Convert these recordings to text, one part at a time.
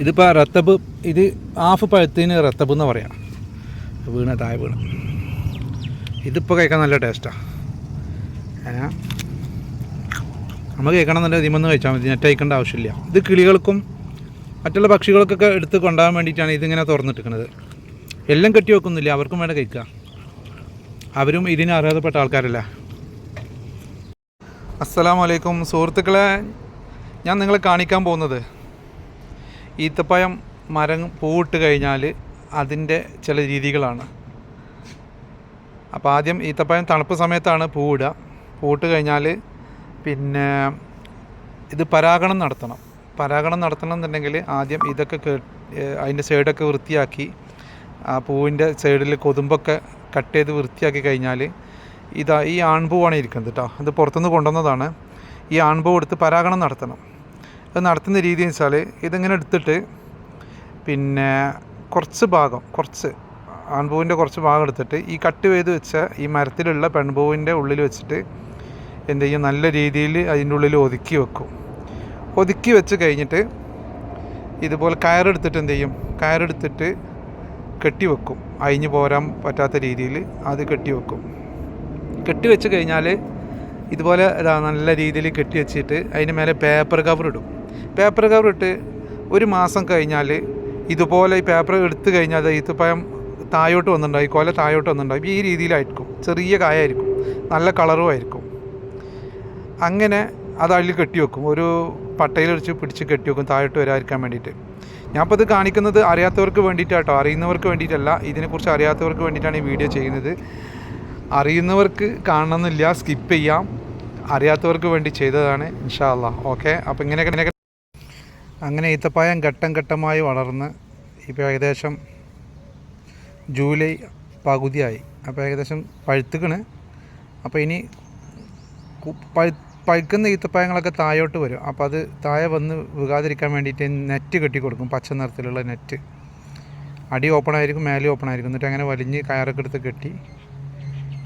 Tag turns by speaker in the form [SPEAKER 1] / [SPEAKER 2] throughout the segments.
[SPEAKER 1] ഇതിപ്പോൾ റത്തബ് ഇത് ഹാഫ് പഴുത്തിന് റത്തബ് എന്ന് പറയാം. വീണ താഴെ വീണ. ഇതിപ്പോൾ കഴിക്കാൻ നല്ല ടേസ്റ്റാണ് നമ്മൾ നമ്മൾ കഴിക്കണമെന്നുണ്ടെങ്കിൽ ഇതിമെന്ന് കഴിച്ചാൽ മതി. നെറ്റ് അയക്കേണ്ട ആവശ്യമില്ല. ഇത് കിളികൾക്കും മറ്റുള്ള പക്ഷികൾക്കൊക്കെ എടുത്ത് കൊണ്ടുപോകാൻ വേണ്ടിയിട്ടാണ് ഇതിങ്ങനെ തുറന്നിട്ടിരിക്കുന്നത്. എല്ലാം കെട്ടി വെക്കുന്നില്ല. അവർക്കും വേണ്ട കഴിക്കുക അവരും ഇതിന് അർഹതപ്പെട്ട ആൾക്കാരല്ല. അസ്സലാമു അലൈക്കും സുഹൃത്തുക്കളെ. ഞാൻ നിങ്ങളെ കാണിക്കാൻ പോകുന്നത് ഈത്തപ്പഴം മരം പൂവിട്ട് കഴിഞ്ഞാൽ അതിന്റെ ചില രീതികളാണ്. അപ്പോൾ ആദ്യം ഈത്തപ്പഴം തണുപ്പ് സമയത്താണ് പൂവിടുക. പൂവിട്ട് കഴിഞ്ഞാൽ പിന്നെ ഇത് പരാഗണം നടത്തണം. പരാഗണം നടത്തണം എന്നുണ്ടെങ്കിൽ ആദ്യം ഇതൊക്കെ അതിന്റെ സൈഡൊക്കെ വൃത്തിയാക്കി ആ പൂവിന്റെ സൈഡിൽ കൊതുമ്പൊക്കെ കട്ട് ചെയ്ത് വൃത്തിയാക്കി കഴിഞ്ഞാൽ ഇതാ ഈ ആൺപൂവാണ് ഇരിക്കുന്നത് കേട്ടോ ഇത് പുറത്തുനിന്ന് കൊണ്ടുവന്നതാണ്. ഈ ആൺപൂ എടുത്ത് പരാഗണം നടത്തണം. അത് നടത്തുന്ന രീതി വെച്ചാൽ ഇതിങ്ങനെ എടുത്തിട്ട് പിന്നെ കുറച്ച് ഭാഗം കുറച്ച് ആൺപൂവിന്റെ കുറച്ച് ഭാഗം എടുത്തിട്ട് ഈ കട്ട് ചെയ്ത് വെച്ച ഈ മരത്തിലുള്ള പെൺപൂവിന്റെ ഉള്ളിൽ വെച്ചിട്ട് എന്ത് ചെയ്യും? നല്ല രീതിയിൽ അതിന്റെ ഉള്ളിൽ ഒതുക്കി വെക്കും. ഒതുക്കി വെച്ച് കഴിഞ്ഞിട്ട് ഇതുപോലെ കയറെടുത്തിട്ട് എന്ത് ചെയ്യും? കയറെടുത്തിട്ട് കെട്ടി വെക്കും. അഴിഞ്ഞു പോരാൻ പറ്റാത്ത രീതിയിൽ അത് കെട്ടി വെക്കും. കെട്ടി വെച്ച് കഴിഞ്ഞാൽ ഇതുപോലെ ഇതാ നല്ല രീതിയിൽ കെട്ടി വെച്ചിട്ട് അതിന് മേലെ പേപ്പർ കവർ ഇടും പേപ്പർ കവർ ഇട്ട് ഒരു മാസം കഴിഞ്ഞാൽ ഇതുപോലെ ഈ പേപ്പർ എടുത്തു കഴിഞ്ഞാൽ ഈത്തപ്പഴം താഴോട്ട് വന്നിട്ടുണ്ടാവും ഈ കൊല താഴോട്ട് വന്നിട്ടുണ്ടാവും. ഈ രീതിയിലായിരിക്കും. ചെറിയ കായായിരിക്കും. നല്ല കളറും ആയിരിക്കും. അങ്ങനെ അത് അതിൽ കെട്ടി വെക്കും. ഒരു പട്ടയിൽ വെച്ച് പിടിച്ച് കെട്ടി വെക്കും താഴോട്ട് വരാതിരിക്കാൻ വേണ്ടിയിട്ട്. ഞാനിപ്പോൾ ഇത് കാണിക്കുന്നത് അറിയാത്തവർക്ക് വേണ്ടിയിട്ടാട്ടോ. അറിയുന്നവർക്ക് വേണ്ടിയിട്ടല്ല. ഇതിനെക്കുറിച്ച് അറിയാത്തവർക്ക് വേണ്ടിയിട്ടാണ് ഈ വീഡിയോ ചെയ്യുന്നത്. അറിയുന്നവർക്ക് കാണണമെന്നില്ല. സ്കിപ്പ് ചെയ്യാം. അറിയാത്തവർക്ക് വേണ്ടി ചെയ്തതാണ്. ഇൻഷാ ഓക്കെ? അപ്പോൾ ഇങ്ങനെയൊക്കെ അങ്ങനെ ഈത്തപ്പായം ഘട്ടം ഘട്ടമായി വളർന്ന് ഇപ്പോൾ ഏകദേശം ജൂലൈ പകുതിയായി. അപ്പോൾ ഏകദേശം പഴുത്തുക്കണ്. അപ്പോൾ ഇനി പഴുക്കുന്ന ഈത്തപ്പായങ്ങളൊക്കെ താഴോട്ട് വരും. അപ്പോൾ അത് താഴെ വന്ന് വീകാതിരിക്കാൻ വേണ്ടിയിട്ട് നെറ്റ് കെട്ടി കൊടുക്കും. പച്ച നിറത്തിലുള്ള നെറ്റ്. അടി ഓപ്പൺ ആയിരിക്കും മേലെ ഓപ്പൺ ആയിരിക്കും എന്നിട്ട് അങ്ങനെ വലിഞ്ഞ് കയറൊക്കെ എടുത്ത് കെട്ടി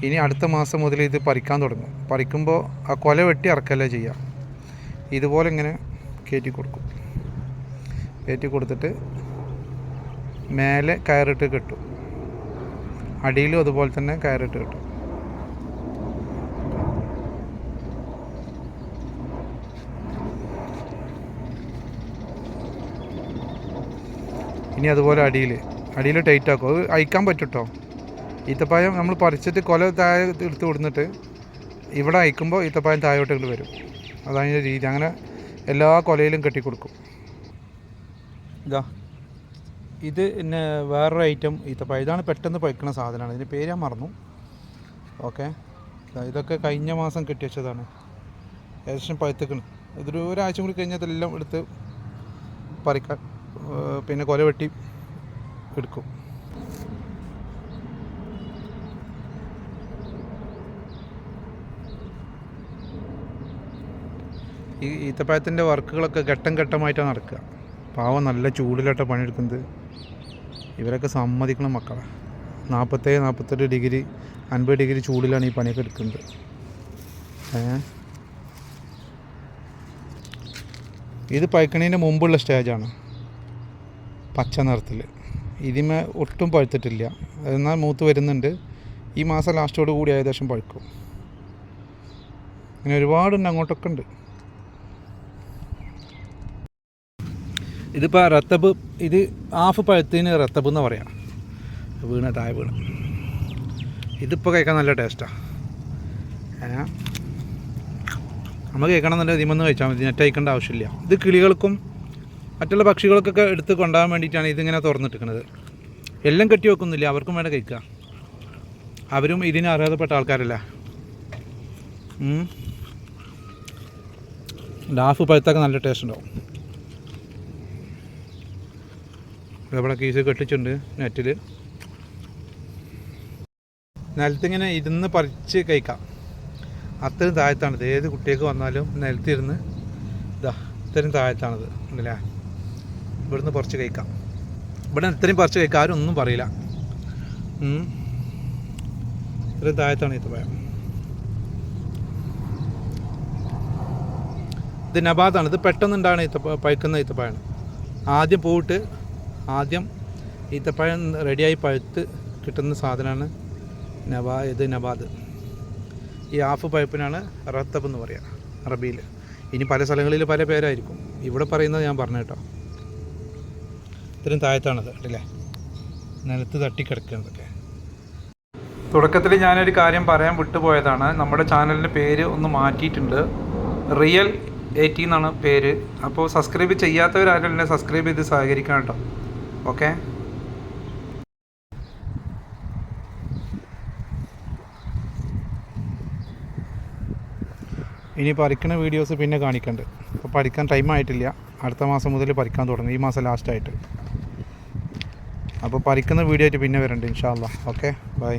[SPEAKER 1] ഇനി അടുത്ത മാസം മുതൽ ഇത് പറിക്കാൻ തുടങ്ങും. പറിക്കുമ്പോൾ ആ കൊല വെട്ടി ഇറക്കല്ലേ ചെയ്യുക. ഇതുപോലെ ഇങ്ങനെ കയറ്റി കൊടുക്കും. കയറ്റി കൊടുത്തിട്ട് മേലെ കയറിട്ട് കെട്ടും. അടിയിലും അതുപോലെ തന്നെ കയറിട്ട് കെട്ടും. ഇനി അതുപോലെ അടിയിൽ. അടിയിൽ ടൈറ്റ് ആക്കും. അത് അയക്കാൻ പറ്റും ഈത്തപ്പായം നമ്മൾ പറിച്ചിട്ട് കൊല താഴെ എടുത്ത് കൊടുത്തിട്ട് ഇവിടെ അയക്കുമ്പോൾ ഈത്തപ്പായം താഴോട്ട് വരും. അതാണ് രീതി. അങ്ങനെ എല്ലാ കൊലയിലും കെട്ടിക്കൊടുക്കും. ഇതാ. ഇത് പിന്നെ വേറൊരു ഐറ്റം ഈത്തപ്പായം ഇതാണ് പെട്ടെന്ന് പഴുക്കുന്ന സാധനമാണ്. ഇതിന്റെ പേര് ഞാൻ മറന്നു. ഓക്കെ. ഇതൊക്കെ കഴിഞ്ഞ മാസം കെട്ടി വെച്ചതാണ്. ഏകദേശം പഴുത്തുക്കണ്. ഇതൊരു ഒരാഴ്ച കൂടി കഴിഞ്ഞാൽ ഇതെല്ലാം എടുത്ത് പറിക്കാൻ പിന്നെ കൊല വെട്ടി എടുക്കും. ഈ ഈത്തപ്പഴത്തിന്റെ വർക്കുകളൊക്കെ ഘട്ടം ഘട്ടമായിട്ടാണ് നടക്കുക. പാവം നല്ല ചൂടിലോട്ട് പണിയെടുക്കുന്നത്. ഇവരൊക്കെ സമ്മതിക്കണം മക്കളെ. നാൽപ്പത്തേഴ് നാൽപ്പത്തെട്ട് ഡിഗ്രി അൻപത് ഡിഗ്രി ചൂടിലാണ് ഈ പണിയൊക്കെ എടുക്കുന്നത്. ഇത് പഴുക്കണേന്റെ മുമ്പുള്ള സ്റ്റേജാണ് പച്ച നിറത്തിൽ ഇതിമേ ഒട്ടും പഴുത്തിട്ടില്ല. എന്നാൽ മൂത്ത് വരുന്നുണ്ട്. ഈ മാസം ലാസ്റ്റോട് കൂടി ഏകദേശം പഴുക്കും. അങ്ങനെ ഒരുപാടുണ്ട് അങ്ങോട്ടൊക്കെ ഉണ്ട്. ഇതിപ്പോൾ റത്തബ് ഇത് ഹാഫ് പഴുത്തിന് റത്തബ് എന്ന് പറയാം. വീണ താഴെ വീണ. ഇതിപ്പോൾ കഴിക്കാൻ നല്ല ടേസ്റ്റാണ് നമ്മൾ കേൾക്കണം കേൾക്കണമെന്നുണ്ടെങ്കിൽ ഇതിമെന്ന് കഴിച്ചാൽ മതി. നെറ്റ് അയക്കേണ്ട ആവശ്യമില്ല. ഇത് കിളികൾക്കും മറ്റുള്ള പക്ഷികൾക്കൊക്കെ എടുത്ത് കൊണ്ടുപോകാൻ വേണ്ടിയിട്ടാണ് ഇതിങ്ങനെ തുറന്നിട്ടിരിക്കുന്നത്. എല്ലാം കെട്ടി വെക്കുന്നില്ല. അവർക്കും വേണ്ട കഴിക്കുക അവരും ഇതിന് അർഹതപ്പെട്ട ആൾക്കാരല്ല. ഡാഫ് പഴുത്തൊക്കെ നല്ല ടേസ്റ്റ് ഉണ്ടാവും. ഇവിടെ കീസ് കെട്ടിച്ചിട്ടുണ്ട് നെറ്റിൽ നിലത്തിങ്ങനെ ഇരുന്ന് പറിച്ച് കഴിക്കാം. അത്രയും താഴത്താണിത്. ഏത് കുട്ടിയൊക്കെ വന്നാലും നിലത്തിരുന്ന് ഇതാ ഇത്രയും താഴത്താണിത്. ഉണ്ടല്ലേ? ഇവിടുന്ന് പറിച്ച് കഴിക്കാം. ഇവിടെ ഇത്രയും പറിച്ച് കഴിക്കാം ആരും ഒന്നും പറയില്ല. ഇത്രയും താഴത്താണ് ഇത് പറയാം. ഇത് നബാദാണ്. ഇത് പെട്ടെന്നുണ്ടാണ് ഇത്ത പഴുക്കുന്ന ഇത്തപ്പഴാണ് ആദ്യം പൂവിട്ട് ആദ്യം ഈത്തപ്പഴം റെഡിയായി പഴുത്ത് കിട്ടുന്ന സാധനമാണ് നവാ ഇത് നവാദ്. ഈ ആഫ് പഴുപ്പിനാണ് റത്തബ് എന്ന് പറയുക അറബിയിൽ ഇനി പല സ്ഥലങ്ങളിൽ പല പേരായിരിക്കും. ഇവിടെ പറയുന്നത് ഞാൻ പറഞ്ഞു കേട്ടോ. ഇത്രയും താഴത്താണത് കണ്ടില്ലേ? നിലത്ത് തട്ടിക്കിടക്കുന്നതൊക്കെ. തുടക്കത്തിൽ ഞാനൊരു കാര്യം പറയാൻ വിട്ടുപോയതാണ്. നമ്മുടെ ചാനലിന്റെ പേര് ഒന്ന് മാറ്റിയിട്ടുണ്ട്. റിയൽ എയ്റ്റി എന്നാണ് പേര്. അപ്പോൾ സബ്സ്ക്രൈബ് ചെയ്യാത്തവരാരും സബ്സ്ക്രൈബ് ചെയ്ത് സഹകരിക്കണം കേട്ടോ. ഓക്കെ? ഇനി പഠിക്കുന്ന വീഡിയോസ് പിന്നെ കാണിക്കണ്ട്. അപ്പോൾ പഠിക്കാൻ ടൈം ആയിട്ടില്ല. അടുത്ത മാസം മുതൽ പഠിക്കാൻ തുടങ്ങും. ഈ മാസം ലാസ്റ്റ് ആയിട്ട്. അപ്പോൾ പഠിക്കുന്ന വീഡിയോ ആയിട്ട് പിന്നെ വരണ്ട് ഇൻഷാല്ല ഓക്കെ? ബൈ